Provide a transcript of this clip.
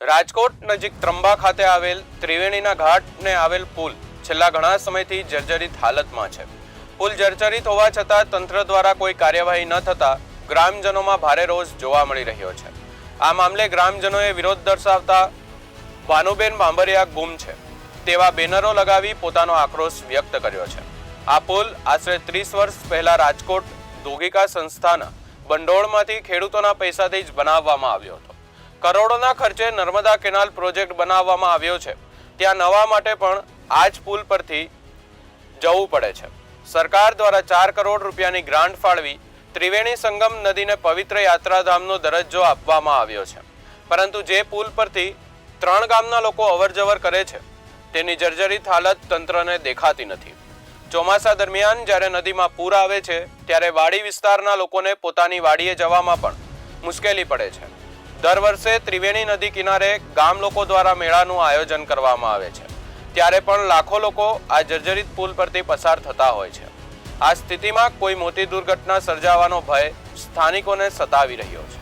રાજકોટ નજીક ત્રંબા ખાતે આવેલ ત્રિવેણીના ઘાટને આવેલ પુલ છેલ્લા ઘણા સમયથી જર્જરિત હાલતમાં છે. પુલ જર્જરિત હોવા છતાં તંત્ર દ્વારા કોઈ કાર્યવાહી ન થતા ગ્રામજનોમાં ભારે રોષ જોવા મળી રહ્યો છે. આ મામલે ગ્રામજનોએ વિરોધ દર્શાવતા ભાનુબેન બાંબરિયા ગુમ છે. તેવા બેનરો લગાવી પોતાનો આક્રોશ વ્યક્ત કર્યો છે. આ પુલ આશરે ત્રીસ વર્ષ પહેલા રાજકોટ દોગિકા સંસ્થાના બંડોળમાંથી ખેડૂતોના પૈસાથી જ બનાવવામાં આવ્યો હતો. કરોડોના ખર્ચે નર્મદા કેનાલ પ્રોજેક્ટ બનાવવામાં આવ્યો છે. ત્યાં નવા માટે પણ આ જ પુલ પરથી જવું પડે છે. સરકાર દ્વારા ચાર કરોડ રૂપિયાની ગ્રાન્ટ ફાળવી ત્રિવેણી સંગમ નદીને પવિત્ર યાત્રાધામનો દરજ્જો આપવામાં આવ્યો છે. પરંતુ જે પુલ પરથી ત્રણ ગામના લોકો અવરજવર કરે છે, તેની જર્જરિત હાલત તંત્રને દેખાતી નથી. ચોમાસા દરમિયાન જ્યારે નદીમાં પૂર આવે છે, ત્યારે વાડી વિસ્તારના લોકોને પોતાની વાડીએ જવામાં પણ મુશ્કેલી પડે છે. દર વર્ષે ત્રિવેણી નદી કિનારે ગામ લોકો દ્વારા મેળાનું આયોજન કરવામાં આવે છે. ત્યારે પણ લાખો લોકો આ જર્જરિત પુલ પરથી પસાર થતા હોય છે. આ સ્થિતિમાં કોઈ મોટી દુર્ઘટના સર્જાવાનો ભય સ્થાનિકોને સતાવી રહ્યો છે.